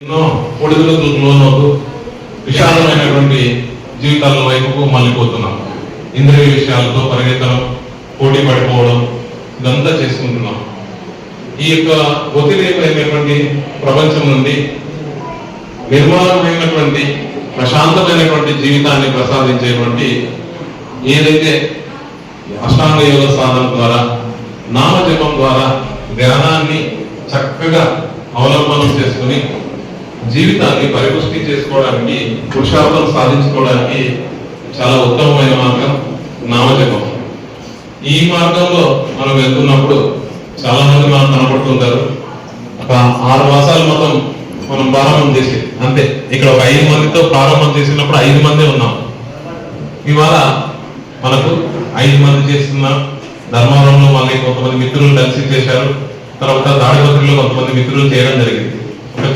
ఎన్నో ఒడిదుడుకులకు లోనవుతూ విశాలమైనటువంటి జీవితాల వైపుకు మళ్ళీపోతున్నాం. ఇంద్రియ విషయాలతో పరిగెత్తడం పోటీ పడిపోవడం ఇదంతా చేసుకుంటున్నాం. ఈ యొక్క ఒత్తిడిమైనటువంటి ప్రపంచం నుండి నిర్మలమైనటువంటి ప్రశాంతమైనటువంటి జీవితాన్ని ప్రసాదించేటువంటి ఏదైతే అష్టాంగ యోగ సాధన ద్వారా నామజపం ద్వారా ధ్యానాన్ని చక్కగా అవలంబనం చేసుకుని జీవితాన్ని పరిపుష్టి చేసుకోవడానికి పురుషార్థం సాధించుకోవడానికి చాలా ఉత్తమమైన మార్గం నామజపం. ఈ మార్గంలో మనం వెళ్తున్నప్పుడు చాలా మంది మనకు కనపడుతుంటారు. ఒక ఆరు మాసాలు మొత్తం మనం ప్రారంభం చేసి అంతే. ఇక్కడ ఒక ఐదు మందితో ప్రారంభం చేసినప్పుడు ఐదు మంది ఉన్నాం. ఇవాళ మనకు ఐదు మంది చేస్తున్న ధర్మవరంలో మళ్ళీ కొంతమంది మిత్రులు కలిసి చేశారు. తర్వాత దాడిపత్రిలో కొంతమంది మిత్రులు చేయడం జరిగింది.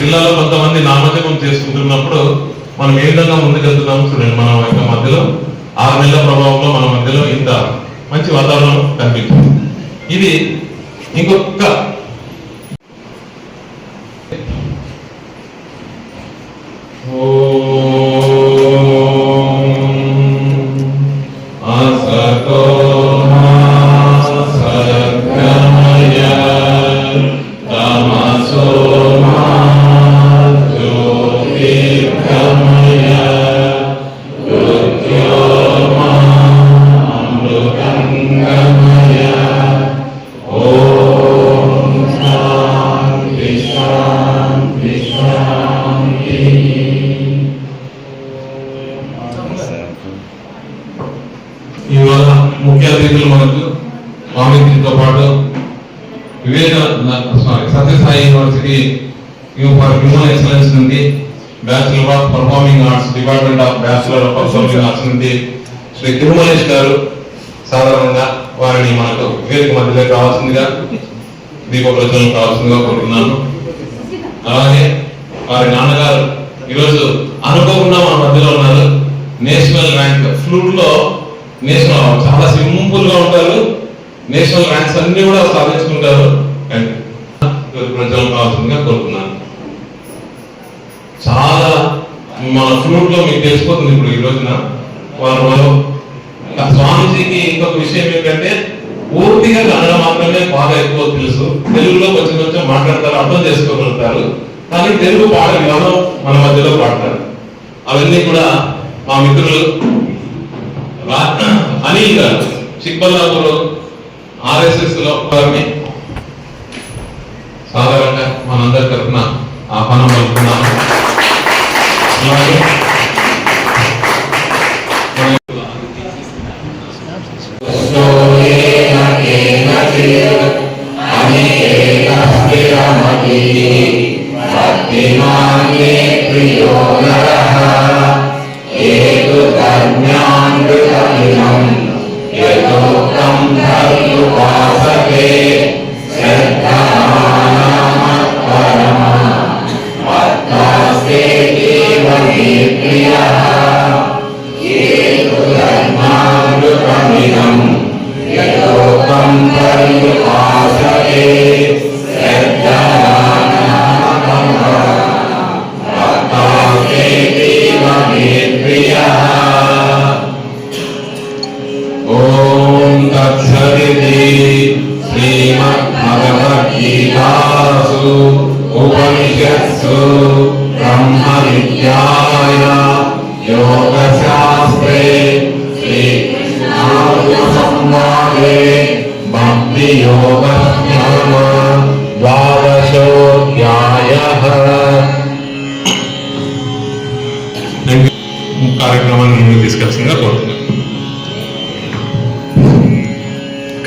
జిల్లాలో కొంతమంది నామజపం చేసుకుంటున్నప్పుడు మనం ఏ విధంగా ముందుకెళ్తున్నాము చూడండి మన యొక్క మధ్యలో ఆరు నెలల ప్రభావంలో మన మధ్యలో ఇంత మంచి వాతావరణం కనిపించింది. ఇది ఇంకొక దీప ప్రజలకు కావాల్సిందిగా కోరుతున్నాను. అలాగే వారి నాన్నగారు ఈరోజు అనుకోకుండా మన మధ్యలో ఉన్నారు. నేషనల్ ర్యాంక్ ఫ్లూట్లో నేషనల్ చాలా సింపుల్గా ఉంటారు. నేషనల్ ర్యాంక్స్ అన్ని కూడా సాధించుకుంటారు. అండ్ కావాల్సిందిగా కోరుతున్నాను. చాలా మన ఫ్లూట్లో మీకు తెలిసిపోతుంది ఇప్పుడు ఈ రోజున. వారు ఇంకా స్వామీజీకి ఇంకొక విషయం ఏంటంటే పూర్తిగా కన్నడ మాత్రమే బాగా ఎక్కువ తెలుసు. తెలుగులో కొంచెం కొంచెం మాట్లాడతారు అర్థం చేసుకోగలుగుతారు. కానీ తెలుగు పాట విధానం మన మధ్యలో పాడతారు. అవన్నీ కూడా మా మిత్రులు రా- గారు చిక్బల్లాపూర్ ఆర్ఎస్ఎస్లో వారిని సాధారణంగా మనందరి తరఫున ఆహ్వానం పలుకుతున్నాము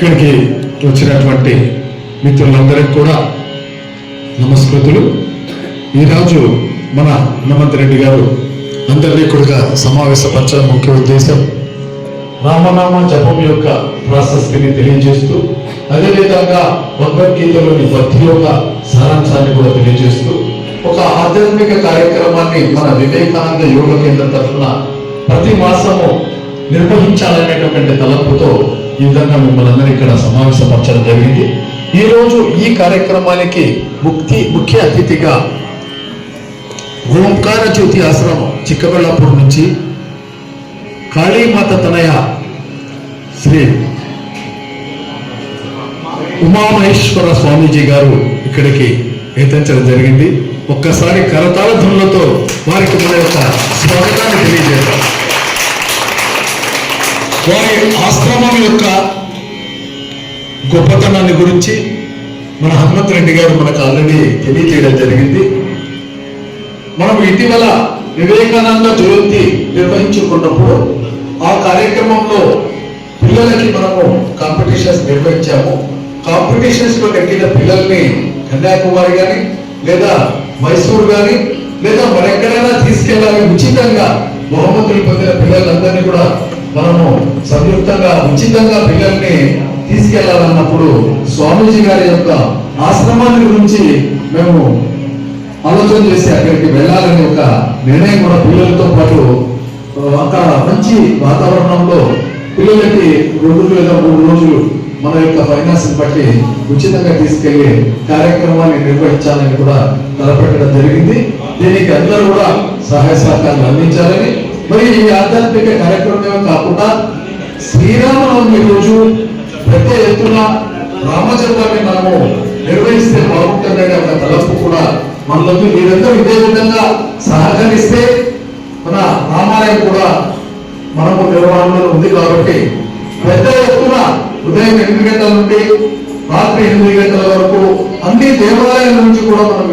ఇక్కడికి వచ్చినటువంటి మిత్రులందరికీ కూడా నమస్కృతులు. ఈరోజు మన హనుమంత్ రెడ్డి గారు అందరినీ కూడా సమావేశపరచడం ముఖ్య ఉద్దేశం రామనామ జపం యొక్క ప్రాశస్తిని తెలియజేస్తూ అదేవిధంగా భగవద్గీతలోని భక్తి యొక్క సారాంశాన్ని కూడా తెలియజేస్తూ ఒక ఆధ్యాత్మిక కార్యక్రమాన్ని మన వివేకానంద యోగ కేంద్రం తరఫున ప్రతి మాసము నిర్వహించాలనేటటువంటి తలంపుతో ఈ విధంగా మిమ్మల్ని అందరూ ఇక్కడ సమావేశపరచడం జరిగింది. ఈ రోజు ఈ కార్యక్రమానికి ముక్తి ముఖ్య అతిథిగా ఓంకార జ్యోతి ఆశ్రమం చిక్కబెళ్ళాపూర్ నుంచి కాళీమాత తనయ శ్రీ ఉమామహేశ్వర స్వామీజీ గారు ఇక్కడికి ఎత్తించడం జరిగింది. ఒక్కసారి కరతాళ ధ్వనులతో వారికి మన యొక్క స్వాగతాన్ని తెలియజేద్దాం. వారి ఆశ్రమం యొక్క గొప్పతనాన్ని గురించి మన హనుమంత్ రెడ్డి గారు మనకు ఆల్రెడీ తెలియజేయడం జరిగింది. మనం ఇటీవల వివేకానంద జయంతి నిర్వహించుకున్నప్పుడు ఆ కార్యక్రమంలో పిల్లలకి మనము కాంపిటీషన్స్ నిర్వహించాము. కాంపిటీషన్స్లో నెగ్గిన పిల్లల్ని కన్యాకుమారి కానీ లేదా మైసూర్ కానీ లేదా మరెక్కడైనా తీసుకెళ్ళాలి ఉచితంగా బహుమతులు పొందిన పిల్లలందరినీ కూడా మనము సంయుక్తంగా ఉచితంగా పిల్లల్ని తీసుకెళ్ళాలన్నప్పుడు స్వామీజీ గారి యొక్క ఆశ్రమాన్ని గురించి మేము ఆలోచన చేసి అక్కడికి వెళ్ళాలనే ఒక నిర్ణయం కూడా పిల్లలతో పాటు అక్కడ మంచి వాతావరణంలో పిల్లలకి రెండు లేదా మూడు రోజులు మన యొక్క ఫైనాన్స్ బట్టి ఉచితంగా తీసుకెళ్ళి కార్యక్రమాన్ని నిర్వహించాలని కూడా తలపెట్టడం జరిగింది. దీనికి అందరూ కూడా సహాయ సహకారాలు అందించాలని మరి ఈ ఆధ్యాత్మిక కార్యక్రమమే కాకుండా శ్రీరామనవమి రోజు పెద్ద ఎత్తున రామచంద్రాన్ని మనము నిర్వహిస్తే బాగుంటుందనే ఒక తలపు కూడా మనలోకి మీరందరూ ఇదే విధంగా సహకరిస్తే మన రామాలయం కూడా మనము నిర్వహణలో ఉంది కాబట్టి పెద్ద ఎత్తున ఉదయం ఎనిమిది గంటల నుండి రాత్రి ఎనిమిది గంటల వరకు అన్ని దేవాలయాల నుంచి కూడా మనం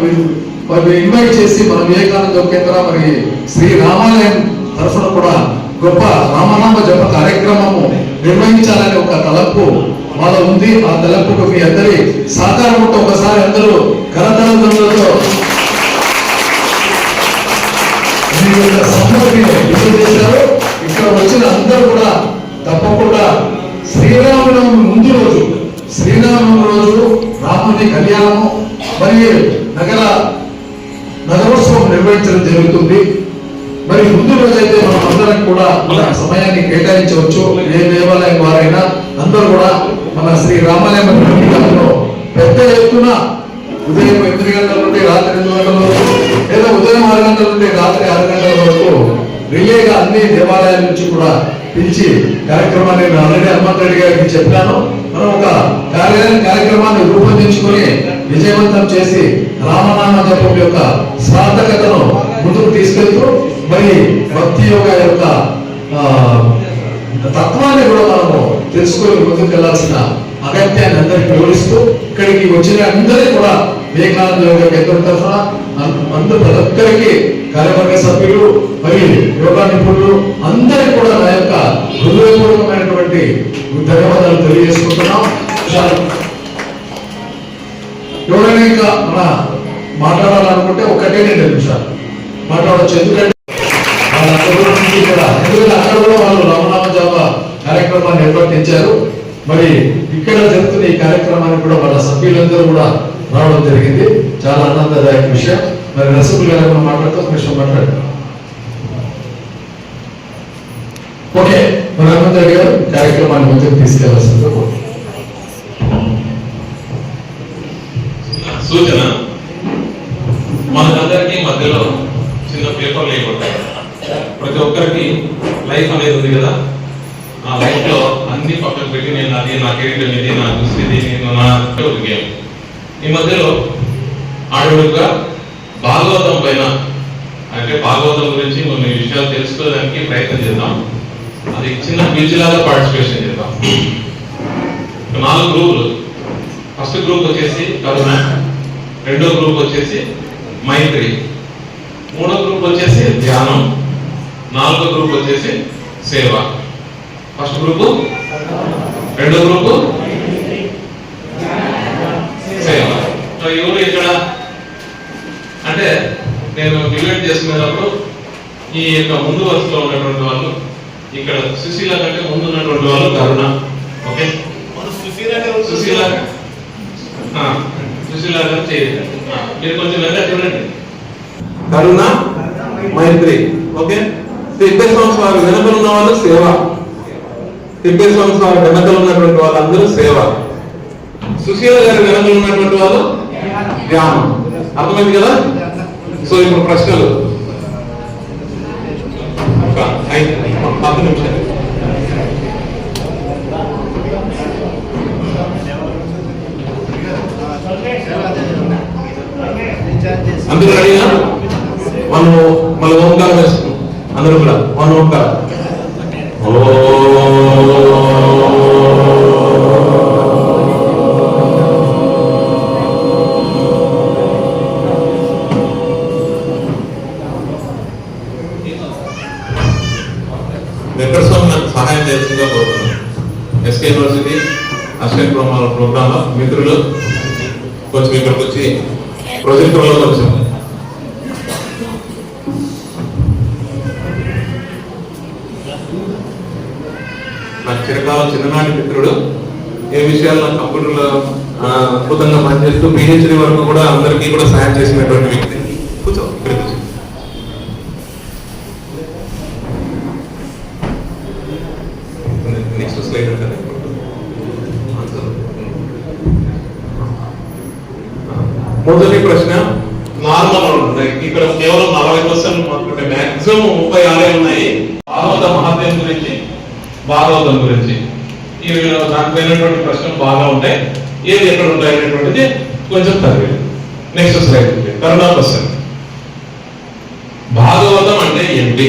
మరి ఇన్వైట్ చేసి మన వివేకానంద కేంద్ర మరి శ్రీ రామాలయం తరఫున కూడా గొప్ప రామనామ జప కార్యక్రమము నిర్వహించాలనే ఒక తలపు వాళ్ళ ఉంది. ఆ తలపుకు మీ అందరి సహకారం ఉంటే ఒకసారి అందరూ కరతలంతో మీ ఇక్కడ వచ్చిన అందరూ కూడా తప్పకుండా శ్రీరామనవమి ముందు రోజు శ్రీరామనవమి రోజు రాముని కళ్యాణము మరియు నగర నగరోత్సవం నిర్వహించడం జరుగుతుంది. మరి ముందు రోజైతే మనం అందరం కూడా మన సమయాన్ని కేటాయించవచ్చు. ఏ దేవాలయం వారైనా అందరూ కూడా మన శ్రీ రామాలయం పెద్ద ఎత్తున ఉదయం ఎనిమిది గంటల నుండి రాత్రి ఎనిమిది గంటల వరకు లేదా ఉదయం ఆరు గంటల నుండి రాత్రి ఆరు గంటల వరకు రిలేగా అన్ని దేవాలయాల నుంచి కూడా పిలిచి కార్యక్రమాన్ని నేను ఆల్రెడీ హనుమంత్ రెడ్డి గారికి చెప్పాను. మనం ఒక కార్యాలయం కార్యక్రమాన్ని రూపొందించుకొని విజయవంతం చేసి రామనామ జపం యొక్క సార్థకతను ముందుకు తీసుకెళ్తూ మరి భక్తి యోగ యొక్క తత్వాన్ని కూడా మనము తెలుసుకొని ముందుకు వెళ్ళాల్సిన అగత్యాన్ని అందరికి వివరిస్తూ ఇక్కడికి వచ్చిన అందరికీ కూడా వివేకానంద యోగ కేంద్రం తరఫున అందరూ ప్రతి ఒక్కరికి కార్యవర్గ సభ్యులు మరి యోగా నిపుణులు అందరికీ కూడా నా యొక్క హృదయపూర్వకమైనటువంటి ధన్యవాదాలు తెలియజేసుకుంటున్నాం. ఎవరైనా ఇంకా మన మాట్లాడాలనుకుంటే ఒకటే రెండు నిమిషాలు మాట్లాడవచ్చు ఎందుకంటే నుంచి ఎందుకంటే అక్కడ కూడా వాళ్ళు రమణామ కార్యక్రమాన్ని నిర్వర్తించారు మరి ఇక్కడ జరుగుతున్న ఈ కార్యక్రమానికి కూడా వాళ్ళ సభ్యులందరూ కూడా రావడం జరిగింది చాలా ఆనందదాయక విషయం మరి రసగుల్ గారు మాట్లాడుతూ ఒక విషయం మాట్లాడు ఓకే మరి హనుమంతరావు గారు కార్యక్రమాన్ని ముందుకు తీసుకెళ్ళాల్సింది సూచన. మనకందరికీ మధ్యలో చిన్న పేపర్ లేకుండా. ప్రతి ఒక్కరికి లైఫ్ అనేది ఉంది కదా. ఆ లైఫ్లో అన్ని పక్కన పెట్టి నేను అది నా కెరీర్ ఇది నా దుస్థితి నేను నా గేమ్ ఈ మధ్యలో ఆడవుడుగా భాగవతం పైన అంటే భాగవతం గురించి కొన్ని విషయాలు తెలుసుకోవడానికి ప్రయత్నం చేద్దాం. అది చిన్న క్విజ్ లాగా పార్టిసిపేషన్ చేద్దాం నాలుగు గ్రూపులు ఫస్ట్ గ్రూప్ వచ్చేసి కరుణ. రెండో గ్రూప్ వచ్చేసి మైత్రి. మూడో గ్రూప్ వచ్చేసి ధ్యానం. నాలుగో గ్రూప్ వచ్చేసి సేవ. First group? రెండో గ్రూప్? సేవ. సో ఎవరు ఇక్కడ? అంటే నేను డిబేట్ చేసుకునేటప్పుడు ఈ యొక్క ముందు వరుసలో ఉన్నటువంటి వాళ్ళు ఇక్కడ సుశీల కంటే ముందు ఉన్నటువంటి వాళ్ళు కరుణ. ఓకే? సుశీల ఆ, సుశీల గారు చేయండి ఆ, మీరు కొంచెం చూడండి. కరుణ మైత్రి. ఓకే? తిప్పే స్వామి వారు వెనుకలున్న వాళ్ళు సేవ. తిప్పే స్వామి వారు వెనకలు ఉన్నటువంటి వాళ్ళందరూ సేవ. సుశీల గారి వెనకలు ఉన్నటువంటి వాళ్ళు ధ్యానం. అర్థమైంది కదా? సో ఇప్పుడు ప్రశ్నలు. పది నిమిషాలు. అందుకు అడిగిన మనము మన ఓంకారం చిన్ననాటి మిత్రుడు. ఏ విషయాలు నాకు కంప్యూటర్లో అద్భుతంగా పనిచేస్తూ పిహెచ్డి వరకు కూడా అందరికీ కూడా సహాయం చేసినటువంటి వ్యక్తి. కూర్చో నెక్స్ట్ స్లైడ్ ఉంటుంది మొదటి ప్రశ్న నార్మల్ ఉన్నాయి ఇక్కడ కేవలం నలభై క్వశ్చన్ మాత్రమే మాక్సిమం ముప్పై ఆరే ఉన్నాయి భాగవత మహాత్మ్యం గురించి భాగవతం గురించి ఇవి అనేటువంటి ప్రశ్నలు బాగా ఉంటాయి. ఏది ఎక్కడ ఉంటాయి అనేటువంటిది కొంచెం తగ్గి నెక్స్ట్ స్లైడ్ కరుణా ప్రశ్న. భాగవతం అంటే ఏంటి?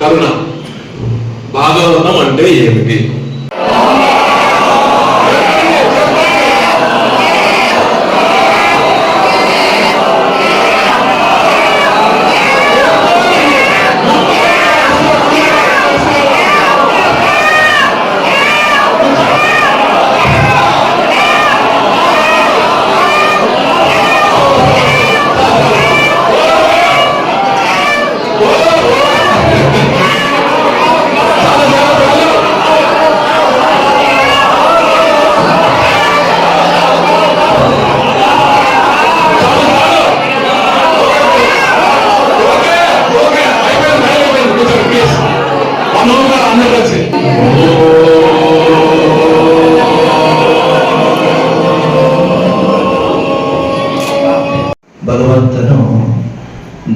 కరుణ. భాగవతం అంటే ఏమిటి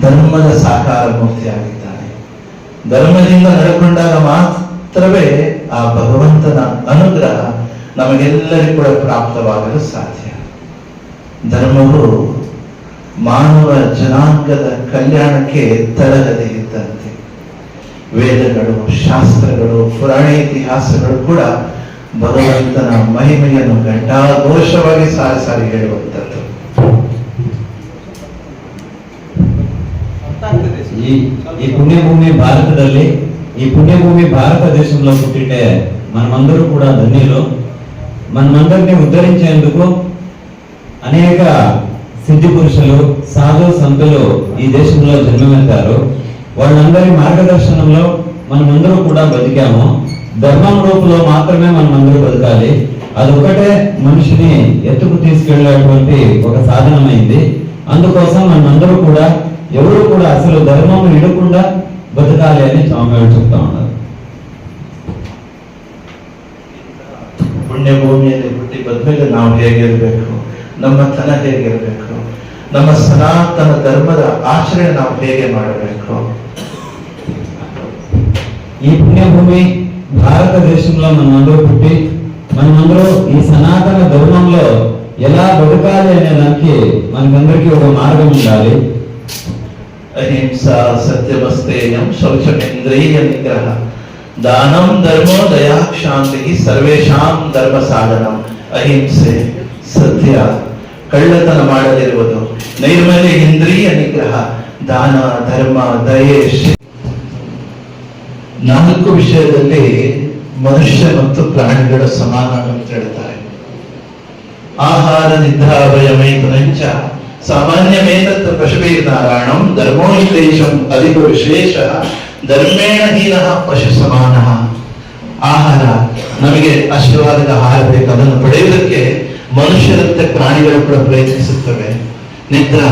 ಧರ್ಮದ ಸಾಕಾರ ಮೂರ್ತಿಯಾಗಿದ್ದಾನೆ ಧರ್ಮದಿಂದ ನಡೆಕೊಂಡಾಗ ಮಾತ್ರವೇ ಆ ಭಗವಂತನ ಅನುಗ್ರಹ ನಮಗೆಲ್ಲರಿಗೂ ಕೂಡ ಪ್ರಾಪ್ತವಾಗಲು ಸಾಧ್ಯ. ಧರ್ಮವು ಮಾನವ ಜನಾಂಗದ ಕಲ್ಯಾಣಕ್ಕೆ ತಳಗದೆ ಇದ್ದಂತೆ. ವೇದಗಳು, ಶಾಸ್ತ್ರಗಳು, ಪುರಾಣ ಇತಿಹಾಸಗಳು ಕೂಡ ಭಗವಂತನ ಮಹಿಮೆಯನ್ನು ಘಂಟಾಘೋಷವಾಗಿ ಸಾರಿ ಸಾರಿ ಹೇಳುವಂಥದ್ದು ఈ పుణ్యభూమి భారత ಭಾರತದಲ್ಲಿ ఈ పుణ్యభూమి భారతదేశంలో పుట్టింటే మనమందరూ కూడా ధన్యులు. మనమందరినీ ఉద్ధరించేందుకు అనేక సిద్ధి పురుషులు సాధు సంతులు ఈ దేశంలో జన్మమెత్తారు. వాళ్ళందరి మార్గదర్శనంలో మనమందరూ కూడా బతికాము ధర్మం రూపంలో మాత్రమే మనమందరూ బతకాలి అదొకటే మనిషిని ఎత్తుకు తీసుకెళ్ళేటువంటి ఒక సాధనమైంది. అందుకోసం మనమందరూ కూడా ఎవరు కూడా అసలు ధర్మం ఇడకుండా బతకాలి అని స్వామివారు చెప్తా ఉన్నారు ಪುಣ್ಯಭೂಮಿಯಲ್ಲಿ ಹುಟ್ಟಿ ಬಂದ್ಮೇಲೆ ನಾವು ಹೇಗಿರಬೇಕು ನಮ್ಮ ತನ ಹೇಗಿರಬೇಕು ನಮ್ಮ ಸನಾತನ ಧರ್ಮದ ಆಚರಣೆ ನಾವು ಹೇಗೆ ಮಾಡಬೇಕು ఈ పుణ్యభూమి భారతదేశంలో మనమందరూ పుట్టి మనమందరూ ఈ సనాతన ధర్మంలో ఎలా బతకాలి అనే దానికి మనకందరికీ ఒక మార్గం ఉండాలి ಅಹಿಂಸಾ ಸತ್ಯಮಸ್ತೇಯಂ ಶೌಚಮೇಂದ್ರಿಯ ನಿಗ್ರಹ. ದಾನಂ ಧರ್ಮೋ ದಯಾ ಶಾಂತಿ ಸರ್ವೇಶಾಂ ಧರ್ಮ ಸಾಧನಂ. ಅಹಿಂಸೆ ಸತ್ಯ. ಕಳ್ಳತನ ಮಾಡದಿರುವುದು. ನೈರ್ಮಲ್ಯ ಇಂದ್ರಿಯ ನಿಗ್ರಹ. ದಾನ, ಧರ್ಮ, ದಯೆ ನಾಲ್ಕು ವಿಷಯದಲ್ಲಿ ಮನುಷ್ಯ ಮತ್ತು ಪ್ರಾಣಿಗಳ ಸಮಾನ ಅಂತ ಹೇಳ್ತಾರೆ. ಆಹಾರ ಸಾಮಾನ್ಯಮೇತತ್ ಪಶುಭೀರ್ನಾರಾಯಣಂ ಧರ್ಮೋ ದೇಶಂ ಅಧಿಕ ವಿಶೇಷ ಧರ್ಮೇಣ ಹೀನ ಪಶು ಸಮಾನ ಆಹಾರ, ನಮಗೆ ಆಶೀರ್ವಾದದ ಆಹಾರ ಬೇಕು. ಅದನ್ನು ಪಡೆಯುವುದಕ್ಕೆ ಮನುಷ್ಯರಂತೆ ಪ್ರಾಣಿಗಳು ಕೂಡ ಪ್ರಯತ್ನಿಸುತ್ತವೆ. ನಿದ್ರಾ,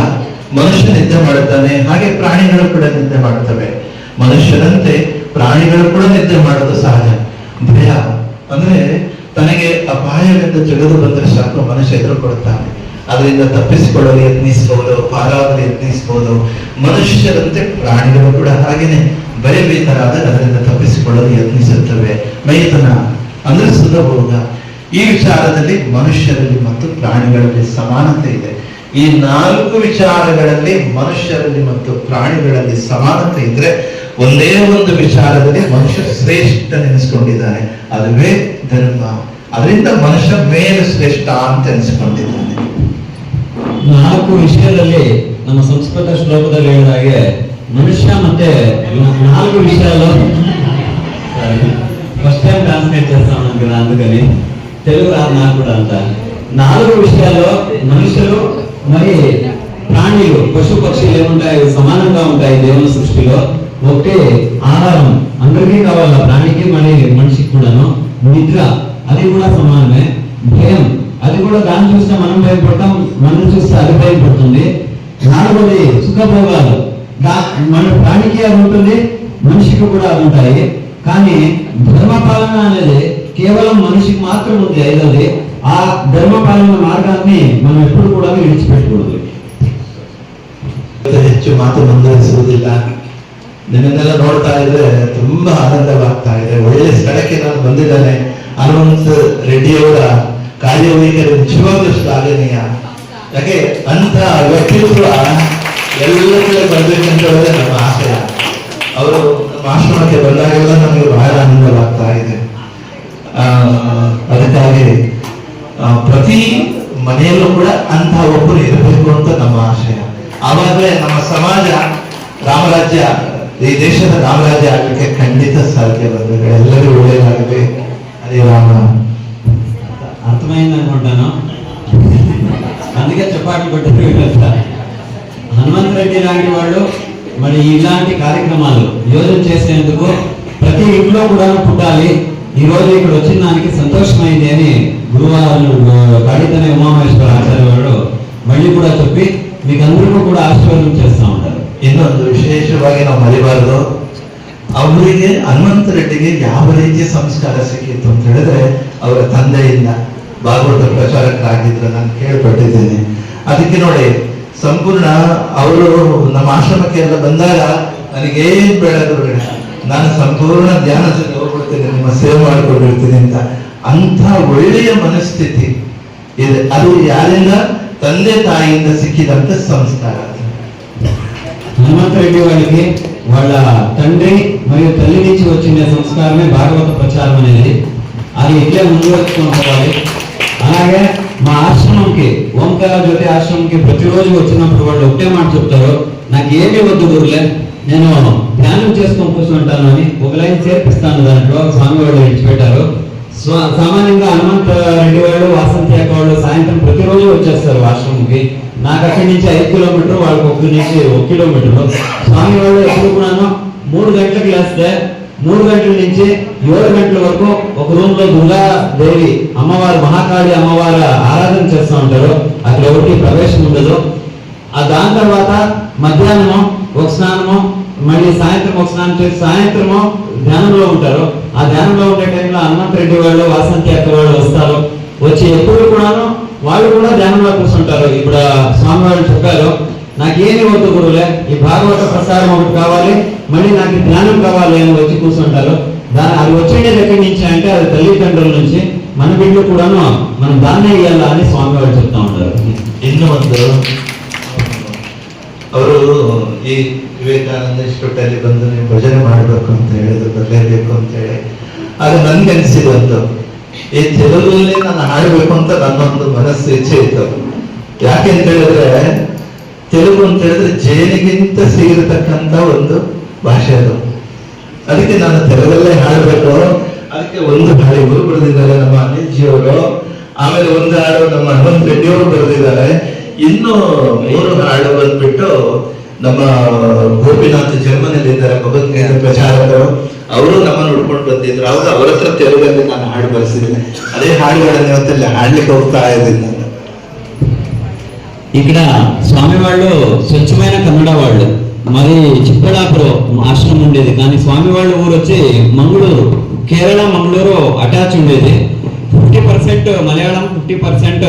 ಮನುಷ್ಯ ನಿದ್ದೆ ಮಾಡುತ್ತಾನೆ, ಹಾಗೆ ಪ್ರಾಣಿಗಳು ಕೂಡ ನಿದ್ದೆ ಮಾಡುತ್ತವೆ. ಮನುಷ್ಯರಂತೆ ಪ್ರಾಣಿಗಳು ಕೂಡ ನಿದ್ದೆ ಮಾಡೋದು ಸಹಜ. ಭಯ ಅಂದ್ರೆ ತನಗೆ ಅಪಾಯವೆಂದು ತಿಳಿದು ಬಂದರೆ ಸಾಕು ಮನುಷ್ಯ ಎದುರುಕೊಡುತ್ತಾನೆ ಅದರಿಂದ ತಪ್ಪಿಸಿಕೊಳ್ಳಲು ಯತ್ನಿಸಬಹುದು, ಪಾರಾಗಲು ಯತ್ನಿಸಬಹುದು. ಮನುಷ್ಯರಂತೆ ಪ್ರಾಣಿಗಳು ಕೂಡ ಹಾಗೇನೆ. ಬರೆಯಬೇಕಾದಾಗ ಅದರಿಂದ ತಪ್ಪಿಸಿಕೊಳ್ಳಲು ಯತ್ನಿಸುತ್ತವೆ. ಮೈತನ ಅಂದ್ರೆ ಸುಲಭೋಗ ಈ ವಿಚಾರದಲ್ಲಿ ಮನುಷ್ಯರಲ್ಲಿ ಮತ್ತು ಪ್ರಾಣಿಗಳಲ್ಲಿ ಸಮಾನತೆ ಇದೆ. ಈ ನಾಲ್ಕು ವಿಚಾರಗಳಲ್ಲಿ ಮನುಷ್ಯರಲ್ಲಿ ಮತ್ತು ಪ್ರಾಣಿಗಳಲ್ಲಿ ಸಮಾನತೆ ಇದ್ರೆ ಒಂದೇ ಒಂದು ವಿಚಾರದಲ್ಲಿ ಮನುಷ್ಯ ಶ್ರೇಷ್ಠ ನೆನೆಸ್ಕೊಂಡಿದ್ದಾನೆ ಅದುವೇ ಧರ್ಮ. ಅದರಿಂದ ಮನುಷ್ಯ ಮೇಲೆ ಶ್ರೇಷ್ಠ ಅಂತ ಎನಿಸ್ಕೊಂಡಿದ್ದಾನೆ. ನಾಲ್ಕು ವಿಷಯದಲ್ಲಿ ನಮ್ಮ ಸಂಸ್ಕೃತ ಶ್ಲೋಕದಲ್ಲಿ ಹೇಳಿದ ಹಾಗೆ ಮನುಷ್ಯ ಮತ್ತೆ ನ- నాలుగు విషయాలు ఫస్ట్ టైం ట్రాన్స్లేట్ చేస్తాను కదా అందుకని తెలుగు రాదు నాకు కూడా అంత నాలుగు విషయాల్లో మనుషులు మరి ప్రాణులు పశు పక్షులు ఏముంటాయి సమానంగా ఉంటాయి దేవుని సృష్టిలో ఒకటి ఆహారం అందరికీ కావాల ప్రాణికి మరి మనిషికి కూడాను నిద్ర అది కూడా సమానమే భయం అది కూడా దాన్ని చూస్తే మనం భయపడతాం మనం చూస్తే అది భయపడుతుంది నాలుగోది సుఖభోగాలు దా- మన ప్రాణికి అది ఉంటుంది మనిషికి కూడా అది ఉంటాయి కానీ ధర్మపాలన అనేది కేవలం మనిషికి మాత్రం ఉంది ఐదోది ఆ ధర్మపాలన మార్గాన్ని మనం ఎప్పుడు కూడా విడిచిపెట్టకూడదు ಇವತ್ತು ಹೆಚ್ಚು ಮಾತು ಮುಂದುವರಿಸುವುದಿಲ್ಲ ನಿಮ್ಮನ್ನೆಲ್ಲ ನೋಡ್ತಾ ಇದ್ರೆ ತುಂಬಾ ಆನಂದವಾಗ್ತಾ ಇದೆ ಒಳ್ಳೆ ಸ್ಥಳಕ್ಕೆ ನಾನು ಬಂದಿದ್ದೇನೆ ಹನುಮಂತ ರೆಡ್ಡಿಯವರ ಕಾರ್ಯವೈಖರಿ ನಿಜವಾಗ್ಲೂ ಶ್ಲಾಘನೀಯ ಯಾಕೆ? ಅಂತ ವ್ಯಕ್ತಿಗಳು ಕೂಡ ಎಲ್ಲ ಕಡೆ ಬರ್ಬೇಕಂತ ಹೇಳೋದೇ ನಮ್ಮ ಆಶಯ ಅವರು ಆಶ್ರಮಕ್ಕೆ ಬಂದಾಗೆಲ್ಲ ನಮಗೆ ಬಹಳ ಆನಂದವಾಗ್ತಾ ಇದೆ. ಅದಕ್ಕಾಗಿ ಪ್ರತಿ ಮನೆಯಲ್ಲೂ ಕೂಡ ಅಂತ ಒಬ್ಬರು ಇರಬೇಕು ಅಂತ ನಮ್ಮ ಆಶಯ. ಆವಾಗಲೇ ನಮ್ಮ ಸಮಾಜ, ರಾಮರಾಜ್ಯ, ಈ ದೇಶದ ರಾಮರಾಜ್ಯ ಆಗಲಿಕ್ಕೆ ಖಂಡಿತ ಸಾಧ್ಯ ಬಂದರೆ ಎಲ್ಲರಿಗೂ ಒಳ್ಳೆಯದಾಗಲಿ ಅದೇ ರಾಮ. అర్థమైంది అనుకుంటాను అందుకే చపాట్లు కొట్టారు వీళ్ళంతా హనుమంత్ రెడ్డి లాంటి వాళ్ళు మరి ఇలాంటి కార్యక్రమాలు యోజన చేసేందుకు ప్రతి ఇంట్లో కూడా పుట్టాలి ఈ రోజు ఇక్కడ వచ్చిన దానికి సంతోషమైంది అని గురువారు కాళితనే ఉమామేశ్వర ఆచార్య వాళ్ళు మళ్ళీ కూడా చెప్పి మీకు అందరికీ కూడా ఆశీర్వాదం చేస్తూ ఉంటారు ಇನ್ನೊಂದು ವಿಶೇಷವಾಗಿ ನಾವು ಮರಿಬಾರದು ಅವರಿಗೆ ಹನುಮಂತ ರೆಡ್ಡಿಗೆ ಯಾವ ರೀತಿಯ ಸಂಸ್ಕಾರ ಸಿಕ್ಕಿತ್ತು ಅಂತ ಹೇಳಿದ್ರೆ ಅವರ ತಂದೆಯಿಂದ ಭಾಗವತ ಪ್ರಚಾರಕರಾಗಿದ್ರು ನಾನು ಕೇಳ್ಪಟ್ಟಿದ್ದೇನೆ ಅದಕ್ಕೆ ನೋಡಿ ಸಂಪೂರ್ಣ ಅವರು ನಮ್ಮ ಆಶ್ರಮಕ್ಕೆ ಎಲ್ಲ ಬಂದಾಗ ನನಗೇನ್ ಬೇಡ ಗುರುಗಳೇ ನಾನು ಸಂಪೂರ್ಣ ಧ್ಯಾನದಲ್ಲಿ ಹೋಗ್ಬಿಡ್ತೇನೆ ನಿಮ್ಮ ಸೇವೆ ಮಾಡಿಕೊಂಡಿರ್ತೀನಿ ಅಂತ ಅಂಥ ಒಳ್ಳೆಯ ಮನಸ್ಥಿತಿ ಇದೆ ಅದು ಯಾರಿಂದ ತಂದೆ ತಾಯಿಯಿಂದ ಸಿಕ್ಕಿದಂತ ಸಂಸ್ಕಾರ ಅದು. హనుమంత రెడ్డి వాళ్ళకి వాళ్ళ తండ్రి మరియు తల్లి నుంచి వచ్చిన సంస్కారమే భాగవత ప్రచారం అనేది. అది ఇట్లే ముందు అలాగే మా ఆశ్రమంకి ఓంకార జ్యోతి ఆశ్రమంకి ప్రతిరోజు వచ్చినప్పుడు వాళ్ళు ఒకటే మాట చెప్తారు. నాకు ఏమీ వద్దు గురులే నేను ధ్యానం చేసుకొని కూర్చుంటాను అని ఒక లైన్ చేర్పిస్తాను దాంట్లో. స్వామి వాళ్ళు విడిచిపెట్టారు సామాన్యంగా హనుమంత రెడ్డి వాళ్ళు వాసంతి అక్క వాళ్ళు సాయంత్రం ప్రతిరోజు వచ్చేస్తారు ఆశ్రమంకి నాకు అక్కడి నుంచి ఐదు కిలోమీటర్ వాళ్ళకి ఒక నుంచి ఒక కిలోమీటర్. స్వామి వాళ్ళు ఎప్పుడు కూడాను మూడు గంటలకు లేస్తే మూడు గంటల నుంచి ఏడు గంటల వరకు ఒక రూమ్లో దుర్గా దేవి అమ్మవారు మహాకాళి అమ్మవారు ఆరాధన చేస్తూ ఉంటారు. అక్కడ ఒకటి ప్రవేశం ఉండదు. ఆ దాని తర్వాత మధ్యాహ్నము ఒక స్నానము మళ్ళీ సాయంత్రం ఒక స్నానం చేసి సాయంత్రము ధ్యానంలో ఉంటారు. ఆ ధ్యానంలో ఉండే టైంలో హనుమంత్ రెడ్డి వాళ్ళు వాసంతి అక్క వాళ్ళు వస్తారు. వచ్చి ఎప్పుడు కూడాను వాళ్ళు కూడా ధ్యానంలో కూర్చుంటారు. ఇప్పుడు స్వామి వాళ్ళు చెప్పారు నాకేమి వద్దు గురువులే ఈ భాగవత ప్రసారం ఒకటి కావాలి మళ్ళీ నాకు ఈ ధ్యానం కావాలి అని వచ్చి కూర్చుంటారు దాని అది వచ్చేది ఎక్కడి నుంచి అంటే అది తల్లిదండ్రుల నుంచి మన బిడ్డలు కూడాను మనం దాన్నే ఇవ్వాలా అని స్వామి వాళ్ళు చెప్తా ఉంటారు ಇನ್ನು ಒಂದು ಅವರು ಈ ವಿವೇಕಾನಂದ ಇನ್ಸ್ಟಿಟ್ಯೂಟಲ್ಲಿ ಬಂದು ನೀವು ಭಜನೆ ಮಾಡಬೇಕು ಅಂತ ಹೇಳಿದ್ರು ಬರಲೇಬೇಕು ಅಂತ ಹೇಳಿ ಆಗ ನನ್ಗೆ ಅನಿಸಿದಂತು ಈ ತೆಲುಗಲ್ಲಿ ನಾನು ಹಾಡಬೇಕು ಅಂತ ನನ್ನೊಂದು ಮನಸ್ಸು ಇಚ್ಛೆ ಇತ್ತು ಯಾಕೆ ಅಂತ ಹೇಳಿದ್ರೆ ತೆಲುಗು ಅಂತ ಹೇಳಿದ್ರೆ ಜೇನಿಗಿಂತ ಸಿಗಿರತಕ್ಕಂತ ಒಂದು ಭಾಷೆ ಅದು. ಅದಕ್ಕೆ ನಾನು ತೆಲುಗಲ್ಲೇ ಹಾಡಬೇಕು ಅದಕ್ಕೆ ಒಂದು ಹಾಡು ಇವರು ಬರೆದಿದ್ದಾರೆ, ನಮ್ಮ ಅವರು. ಆಮೇಲೆ ಒಂದು ಹಾಡು ನಮ್ಮ ಹನುಮಂತ ರೆಡ್ಡಿಯವರು ಬರೆದಿದ್ದಾರೆ. ಇನ್ನು ಮೂರು ಹಾಡು ಬಂದ್ಬಿಟ್ಟು ನಮ್ಮ ಗೋಪಿನಾಥ್ ಜರ್ಮನಿಯಲ್ಲಿ ಇದ್ದಾರೆ ಭಗವದ್ಗೀತೆ ಪ್ರಚಾರಕರು. ಅವರು ನಮ್ಮನ್ನು ಹುಡ್ಕೊಂಡು ಬಂದಿದ್ರು. ಅವಾಗ ಅವರ ಹತ್ರ ತೆಲುಗಲ್ಲಿ ನಾನು ಹಾಡು ಬರೆಸಿದ್ದೀನಿ. ಅದೇ ಹಾಡುಗಳನ್ನು ಇವತ್ತಲ್ಲಿ ಹಾಡ್ಲಿಕ್ಕೆ ಹೋಗ್ತಾ ಇದ್ದೀನಿ. ఇక్కడ స్వామి వాళ్ళు స్వచ్ఛమైన కన్నడ వాళ్ళు. మరి చిక్కడాపురం ఆశ్రమం ఉండేది. కానీ స్వామి వాళ్ళ ఊరు వచ్చి మంగళూరు కేరళ మంగళూరు అటాచ్ ఉండేది. Fifty percent Malayalam fifty percent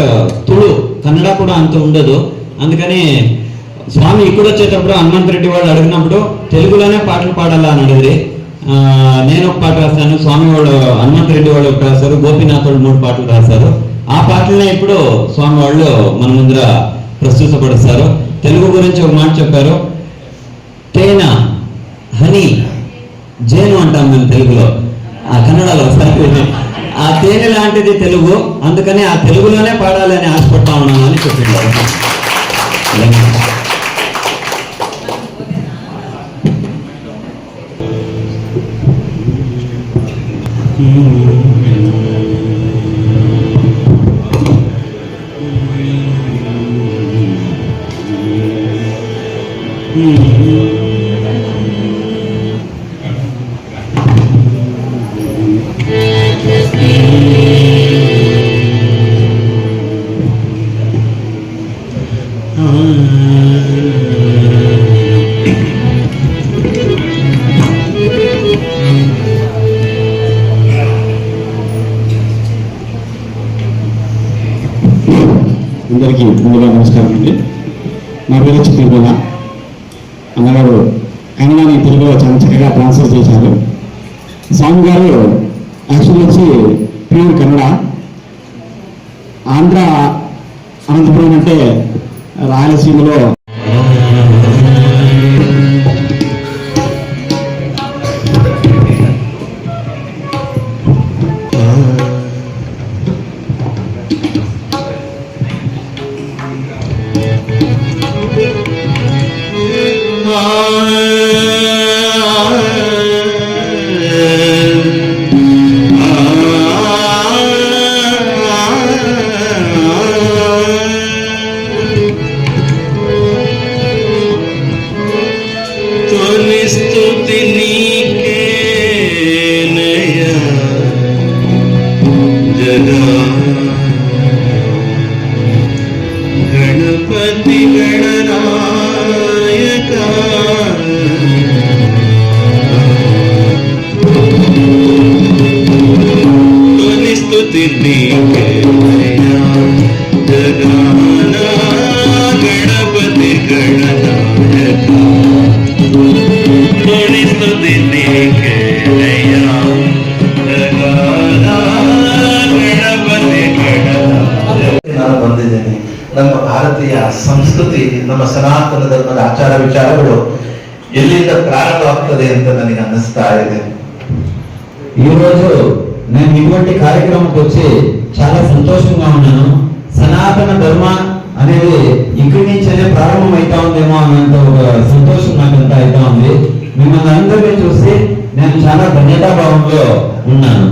Tulu. Kannada కూడా అంత ఉండదు. అందుకని స్వామి ఇక్కడ వచ్చేటప్పుడు హనుమంత్ రెడ్డి వాళ్ళు అడిగినప్పుడు తెలుగులోనే పాటలు పాడాలా అని అడిగి నేను ఒక పాట రాస్తాను స్వామి వాళ్ళు హనుమంత్ రెడ్డి వాళ్ళు ఒకటి రాశారు. గోపీనాథ్ వాళ్ళు మూడు పాటలు రాశారు. ఆ పాటలనే ఇప్పుడు స్వామి వాళ్ళు మన ముందర ప్రస్తుతపరుస్తారు. తెలుగు గురించి ఒక మాట చెప్పారు. తేనె హనీ జేను అంటాం మేము తెలుగులో. ఆ కన్నడలో సరిపోయింది. ఆ తేనె లాంటిది తెలుగు. అందుకని ఆ తెలుగులోనే పాడాలని ఆశపడతా ఉన్నాను అని చెప్పిండారు అందరికీ ముందుగా నమస్కారం అండి. నా పేరు వచ్చి తిరుమల. అన్నగారు కన్నడని తెలుగులో చాలా చక్కగా ట్రాన్స్ఫర్ చేశారు. స్వామి గారు యాక్చువల్ వచ్చి ప్యూర్ కన్నడ. ఆంధ్ర అనంతపురం అంటే రాయలసీమలో ಸನಾತನ ಧರ್ಮದ ಆಚಾರ ವಿಚಾರಗಳು ಎಲ್ಲಿಂದ ಪ್ರಾರಂಭವಾಗ್ತದೆ ಅಂತ ನನಗೆ ಅನ್ನಿಸ್ತಾ ಇದೆ ఈ రోజు నేను ఇటువంటి కార్యక్రమంకి వచ్చి చాలా సంతోషంగా ఉన్నాను సనాతన ధర్మ అనేది ఇక్కడి నుంచే ప్రారంభం అవుతా ఉందేమో అన్నంత ఒక సంతోషం నాకు అంతా అవుతా ఉంది మిమ్మల్ని అందరినీ చూసి నేను చాలా ధన్యతాభావంలో ఉన్నాను